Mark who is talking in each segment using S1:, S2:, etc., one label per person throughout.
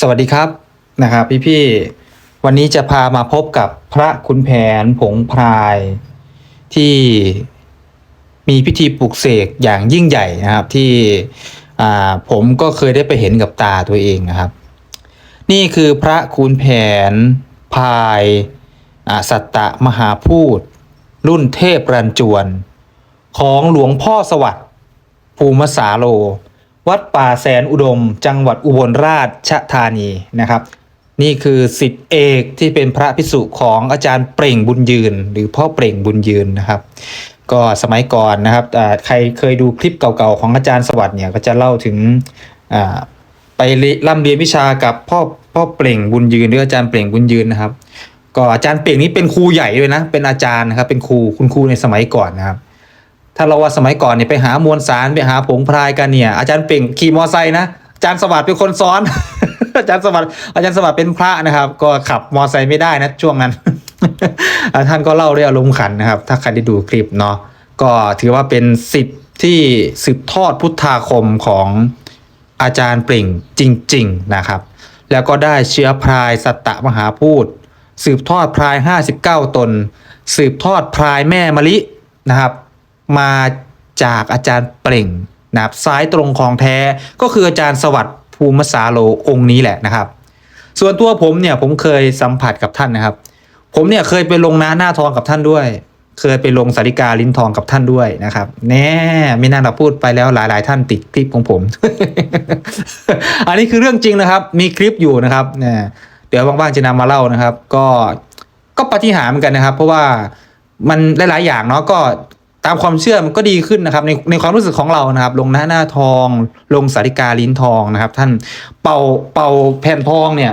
S1: สวัสดีครับนะครับพี่พี่ๆวันนี้จะพามาพบกับพระขุนแผนผงพราย ที่มีพิธีปลุกเสกอย่างยิ่งใหญ่นะครับ ที่ผมก็เคยได้ไปเห็นกับตาตัวเองนะครับ นี่คือพระขุนแผนพายสัตตมหาพูด รุ่นเทพรันจวน ของหลวงพ่อสวัสดิ์ภูมิสาโล วัดป่าแสนอุดม จังหวัดอุบลราชธานีนะครับ นี่คือสิทธิเอกที่เป็นพระพิสุของอาจารย์เปล่งบุญยืน หรือพ่อเปล่งบุญยืนนะครับ ก็สมัยก่อนนะครับใครเคยดูคลิปเก่าๆของอาจารย์สวัสดิ์เนี่ยก็จะเล่าถึงไปร่ำเรียนวิชากับพ่อพ่อเปล่งบุญยืนหรืออาจารย์เปล่งบุญยืนนะครับ ก็อาจารย์เปล่งนี้เป็นครูใหญ่ด้วยนะเป็นอาจารย์นะครับเป็นครูคุณครูในสมัยก่อนนะครับ ถ้าเราว่าสมัยก่อนเนี่ยไปหามวลสารไปหาผงพรายกันเนี่ย อาจารย์เปล่งขี่มอไซค์นะอาจารย์สวัสดิ์เป็นคนซ้อน อาจารย์สวัสดิ์อาจารย์สวัสดิ์เป็นพระนะครับ ก็ขับมอไซค์ไม่ได้นะช่วงนั้น ท่านก็เล่าด้วยอารมณ์ขันนะครับ ถ้าใครได้ดูคลิปเนาะก็ถือว่าเป็นสิทธิ์ที่สืบทอดพุทธาคมของอาจารย์เปล่งจริง ๆนะครับ แล้วก็ได้เชื้อพรายสัตตมหาพูด สืบทอดพราย 59 ตน สืบทอดพรายแม่มะลินะครับ มาจากอาจารย์เปล่งนะครับซ้ายตรงของแท้ก็คืออาจารย์สวัสดิ์ภูมิสาโลองค์นี้แหละนะครับ ส่วนตัวผมเนี่ยผมเคยสัมผัสกับท่านนะครับ ผมเนี่ยเคยไปลงน้าหน้าทองกับท่านด้วย เคยไปลงสาริกาลิ้นทองกับท่านด้วยนะครับ แน่ไม่น่าเราพูดไปแล้วหลาย ๆ ท่านติดคลิปของผม อันนี้คือเรื่องจริงนะครับ มีคลิปอยู่นะครับเนี่ยเดี๋ยวว่างๆจะนำมาเล่านะครับ ก็ก็ปฏิหารเหมือนกันนะครับ เพราะว่ามันหลาย ๆ อย่างเนาะก็ ตามความเชื่อมันก็ดีขึ้นนะครับในในความรู้สึกของเรานะครับ ลงหน้าหน้าทอง ลงสาริกาลิ้นทองนะครับ ท่านเป่าเป่าแผ่นทองเนี่ย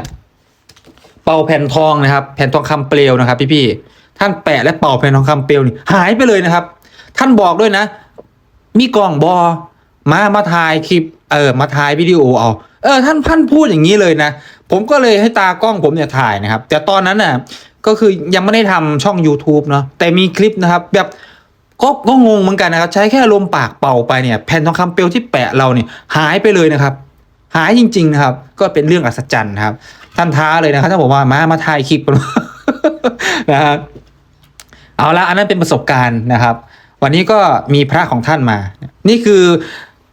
S1: เป่าแผ่นทองนะครับ แผ่นทองคำเปลวนะครับ พี่ๆท่านแปะและเป่าแผ่นทองคำเปลวนี่หายไปเลยนะครับ ท่านบอกด้วยนะ มีกล่องบอมามาถ่ายคลิปเออมาถ่ายวิดีโอเอาเออท่านท่านพูดอย่างนี้เลยนะผมก็เลยให้ตากล้องผมเนี่ยถ่ายนะครับ แต่ตอนนั้นน่ะก็คือยังไม่ได้ทำช่อง YouTube เนาะแต่มีคลิปนะครับ แบบ ก็ก็งงเหมือนกันนะครับ ใช้แค่ลมปากเป่าไปเนี่ยแผ่นทองคำเปลวที่แปะเราเนี่ยหายไปเลยนะครับ หายจริง ๆ นะครับ ก็เป็นเรื่องอัศจรรย์นะครับ ท่านท้าเลยนะครับท่านบอกว่ามามาถ่ายคลิปนะครับเอาละอันนั้นเป็นประสบการณ์นะครับ วันนี้ก็มีพระของท่านมา นี่คือ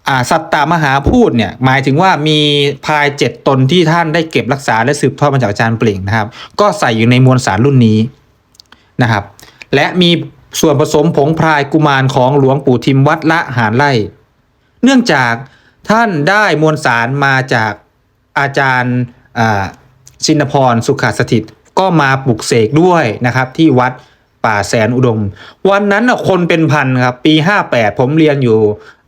S1: อสัตตามหาพูดเนี่ยหมายถึงว่ามีพายเจ็ดตนที่ท่านได้เก็บรักษาและสืบทอดมาจากอาจารย์เปล่งนะครับ ก็ใส่อยู่ในมวลสารรุ่นนี้นะครับ และมี ส่วนผสมผงพรายกุมารของหลวงปู่ทิมวัดละหารไร่ เนื่องจากท่านได้มวลสารมาจากอาจารย์ชินพรสุขสถิต ก็มาปลุกเสกด้วยนะครับที่วัดป่าแสนอุดม วันนั้นคนเป็นพันครับปี 58 ผมเรียนอยู่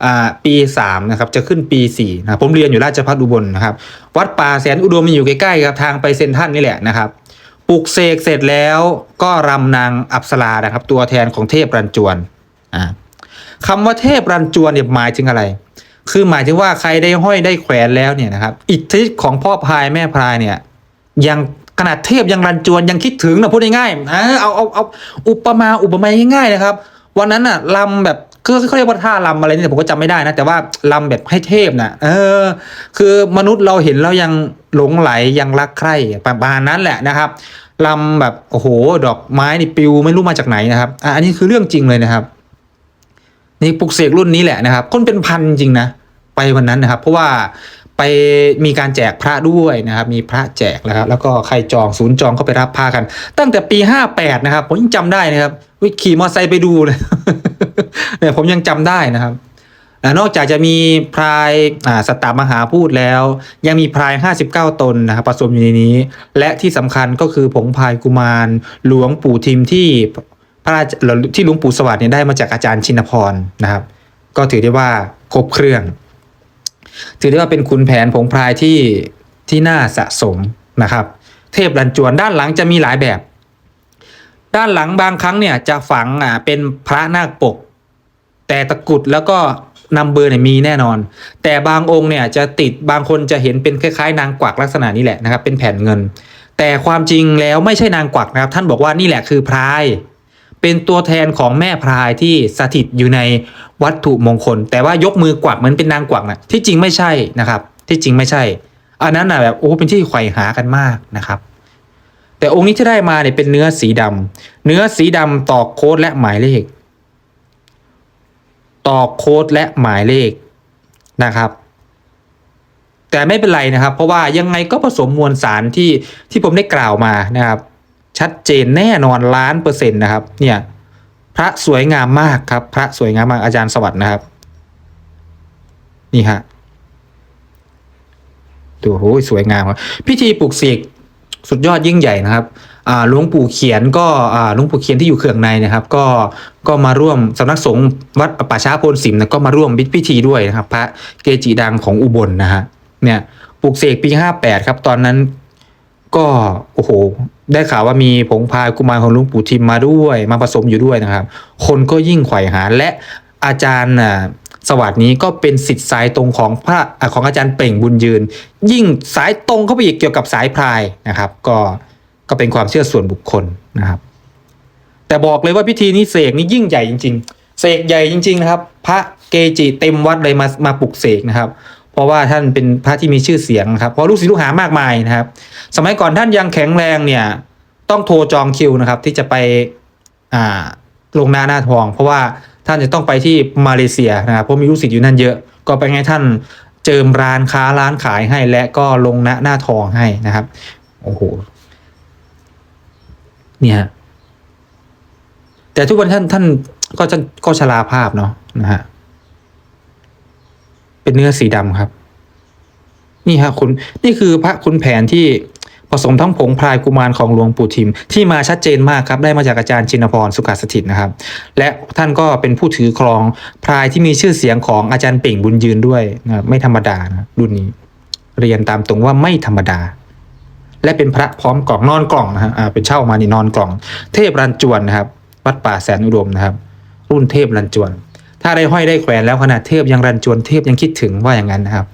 S1: อ่าปี 3 นะครับ จะขึ้นปี 4 นะผมเรียนอยู่ราชพัฒอุบลนะครับ วัดป่าแสนอุดมมันอยู่ใกล้ๆครับทางไปเซนทันนี่แหละนะครับ ปลุกเสกเสร็จแล้วก็รำนางอัปสรานะครับ ตัวแทนของเทพรันจวนอ่าคำว่าเทพรันจวนเนี่ยหมายถึงอะไร คือหมายถึงว่าใครได้ห้อยได้แขวนแล้วเนี่ยนะครับ อิทธิธของพ่อพายแม่พายเนี่ย ยังขนาดเทพยังรันจวนยังคิดถึงนะพูดง่ายๆอ่าเอาเอาเอาอุปมาอุปไมยง่ายๆนะครับ วันนั้นน่ะลำแบบ คือเขาเรียกว่าท่าลำอะไรนี่ผมก็จำไม่ได้นะ แต่ว่าลำแบบให้เทพน่ะเออ คือมนุษย์เราเห็นแล้วยังหลงไหลยังรักใคร่ประมาณนั้นแหละนะครับลำแบบโอ้โห ดอกไม้นี่ปิวไม่รู้มาจากไหนนะครับอะอันนี้คือเรื่องจริงเลยนะครับ นี่ปลุกเสกรุ่นนี้แหละนะครับคนเป็นพันจริงนะไปวันนั้นนะครับ เพราะว่าไปมีการแจกพระด้วยนะครับ มีพระแจกแล้วครับ แล้วก็ใครจองศูนย์จองก็ไปรับพากัน ตั้งแต่ปี 58 นะครับ ผมยังจำได้นะครับวิขี่มอเตอร์ไซค์ไปดูเลย เนี่ยผมยังจำได้นะครับและนอกจากจะมีพรายอ่าสตตามหาพูดแล้ว ยังมีพราย 59 ตนนะครับผสมอยู่ในนี้ และที่สำคัญก็คือผงพรายกุมาร หลวงปู่ทิมที่พระที่หลวงปู่สวัสดิ์เนี่ยได้มาจากอาจารย์ชินพรนะครับ ก็ถือได้ว่าครบเครื่อง ถือได้ว่าเป็นคุณแผนผงพรายที่ที่น่าสะสมนะครับ เทพรันจวนด้านหลังจะมีหลายแบบ ด้านหลังบางครั้งเนี่ยจะฝังเป็นพระนาคปก แต่ตะกรุดแล้วก็นำเบอร์เนี่ยมีแน่นอน แต่บางองค์เนี่ยจะติดบางคนจะเห็นเป็นคล้ายๆ นางกวักลักษณะนี้แหละนะครับ เป็นแผ่นเงิน แต่ความจริงแล้วไม่ใช่นางกวักนะครับ ท่านบอกว่านี่แหละคือพรายเป็นตัวแทนของแม่พรายที่สถิตอยู่ในวัตถุมงคล แต่ว่ายกมือกวักเหมือนเป็นนางกวักนะที่จริงไม่ใช่นะครับ ที่จริงไม่ใช่ อันนั้นนะแบบโอ้เป็นที่ไขว่หากันมากนะครับ แต่องค์นี้ที่ได้มาเนี่ยเป็นเนื้อสีดำเนื้อสีดำตอกโค้ดและหมายเลข ตอกโค้ดและหมายเลขนะครับ แต่ไม่เป็นไรนะครับ เพราะว่ายังไงก็ผสมมวลสารที่ที่ผมได้กล่าวมานะครับ ชัดเจนแน่นอนล้านเปอร์เซ็นต์นะครับ เนี่ยพระสวยงามมากครับ พระสวยงามมากอาจารย์สวัสดนะครับ นี่ฮะดูโอ้ยสวยงามครับพิธีปลุกเสกสุดยอดยิ่งใหญ่นะครับ หลวงปู่เขียนก็หลวงปู่เขียนที่อยู่เขื่องในนะครับ ก็ก็มาร่วมสำนักสงฆ์วัดป่าช้าโพนสิมนะก็มาร่วมพิธีด้วยนะครับ พระเกจิดังของอุบลนะฮะเนี่ยปลุกเสกปีห้าแปดครับ ตอนนั้นก็โอ้โห ได้ข่าวว่ามีผงพายกุมารของหลุงปู่ทิมมาด้วย มาผสมอยู่ด้วยนะครับ คนก็ยิ่งไขว่หาและอาจารย์น่ะสวัสดนี้ก็เป็นสิทธิ์สายตรงของพระของอาจารย์เป่งบุญยืน ยิ่งสายตรงเข้าไปอีกเกี่ยวกับสายพรายนะครับ ก็ ก็เป็นความเชื่อส่วนบุคคลนะครับ แต่บอกเลยว่าพิธีนี้เสกนี่ยิ่งใหญ่จริง ๆ เสกใหญ่จริง ๆ นะครับ พระเกจิเต็มวัดเลยมามาปลุกเสกนะครับ เพราะว่าท่านเป็นพระที่มีชื่อเสียงนะครับเพราะลูกศิษย์ลูกหามากมายนะครับ สมัยก่อนท่านยังแข็งแรงเนี่ย ต้องโทรจองคิวนะครับ ที่จะไปอ่าลงหน้าหน้าทอง เพราะว่าท่านจะต้องไปที่มาเลเซียนะครับเพราะมีลูกศิษย์อยู่นั่นเยอะ ก็ไปให้ท่านเจิมร้านค้าร้านขายให้และก็ลงหน้าหน้าทองให้นะครับโอ้โห เนี่ยฮะแต่ทุกวันท่านท่านก็จะก็ชราภาพเนาะนะฮะเป็นเนื้อสีดำครับ นี่ฮะคุณนี่คือพระคุณแผนที่ผสมทั้งผงพรายกุมารของหลวงปู่ทิม ที่มาชัดเจนมากครับ ได้มาจากอาจารย์ชินพรสุขสถิตนะครับ และท่านก็เป็นผู้ถือครองพรายที่มีชื่อเสียงของอาจารย์เป่งบุญยืนด้วยนะไม่ธรรมดานะรุ่นนี้ เรียนตามตรงว่าไม่ธรรมดา และเป็นพระพร้อมกล่องนอนกล่องนะฮะอ่าเป็นเช่ามานี่นอนกล่อง เทพรันจวนนะครับวัดป่าแสนอุดมนะครับ รุ่นเทพรันจวน ถ้าได้ห้อยได้แขวนแล้วขนาดเทพยังรันจวนเทพยังคิดถึงว่าอย่างนั้นนะครับ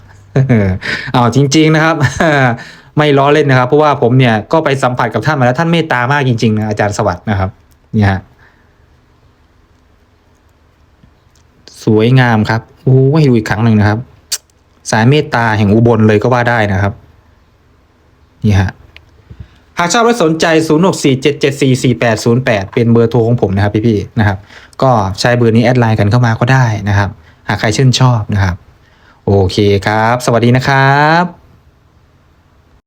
S1: เอาจริง ๆนะครับไม่ล้อเล่นนะครับ เพราะว่าผมเนี่ยก็ไปสัมผัสกับท่านมาแล้วท่านเมตตามากจริงๆนะอาจารย์สวัสด์นะครับ เนี่ยฮะสวยงามครับโอ้ให้ดูอีกครั้งหนึ่งนะครับ สายเมตตาแห่งอุบลเลยก็ว่าได้นะครับ นี่ฮะหากชอบและสนใจ 0 6 4 7 7 4 4 8 0 8 เป็นเบอร์โทรของผมนะครับพี่ๆนะครับ ก็ใช้เบอร์นี้แอดไลน์กันเข้ามาก็ได้นะครับ หากใครชื่นชอบนะครับ โอเคครับ สวัสดีนะครับ